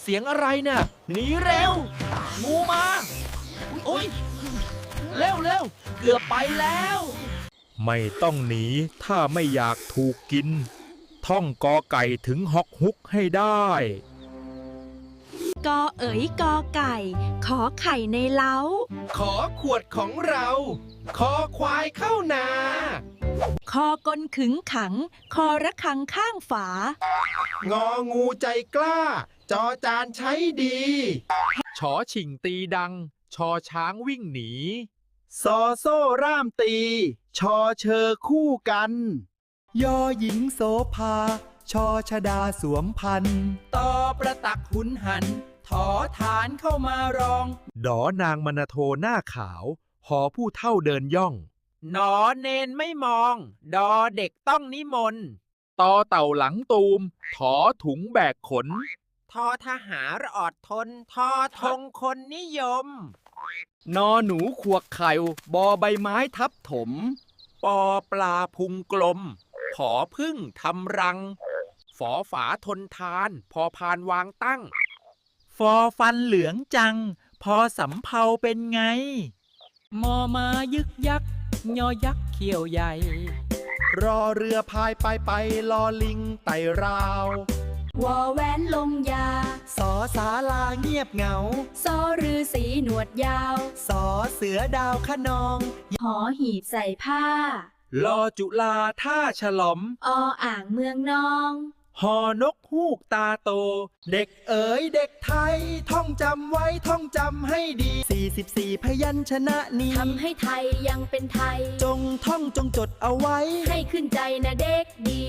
เสียงอะไรน่ะหนีเร็วงูมาโอ้ยเร็วเร็วเกือบไปแล้ว ไม่ต้องหนีถ้าไม่อยากถูกกิน ท่องกอไก่ถึงฮอกฮุกให้ได้กอเอ๋ยกอไก่ ขอไข่ในเล้า ขอขวดของเรา คอควายเข้านา คอกลขึงขัง คอระคังข้างฝา งองูใจกล้า จอจานใช้ดีชอชิงตีดัง ชอช้างวิ่งหนี ซอโซ่ร่ามตี ชอเชอคู่กัน ยอหญิงโสภา ชอชดาสวมพันธ์ต่อประตักหุนหัน ถอฐานเข้ามารอง ดอนางมณโทหน้าขาว หอผู้เท่าเดินย่อง หนอเนนไม่มอง ดอเด็กต้องนิมนต์ ตอเต่าหลังตูม ถอถุงแบกขน ทอทหารอดทน ทอธงคนนิยม นอหนูขวกไข่บอใบไม้ทับถม ปอปลาพุงกลมผอพึ่งทำรัง ฝอฝาทนทาน พอพานวางตั้ง ฟอฟันเหลืองจัง พอสำเภาเป็นไง มอมายึกยัก ยอยักษ์เขี้ยวใหญ่ รอเรือพายไปไปลอลิงไต่ราว วอแหวนลงยา สอสาลาเงียบเหงา ซอรือสีหนวดยาว สอเสือดาวขนอง หอหีบใส่ผ้า ลอจุลาท่าฉลอม ออ่างเมืองนอง หอนกฮูกตาโต เด็กเอ๋ยเด็กไทย ท่องจำไว้ท่องจำให้ดี 44 พยัญชนะนี้ทำให้ไทยยังเป็นไทย จงท่องจงจดเอาไว้ ให้ขึ้นใจนะเด็กดี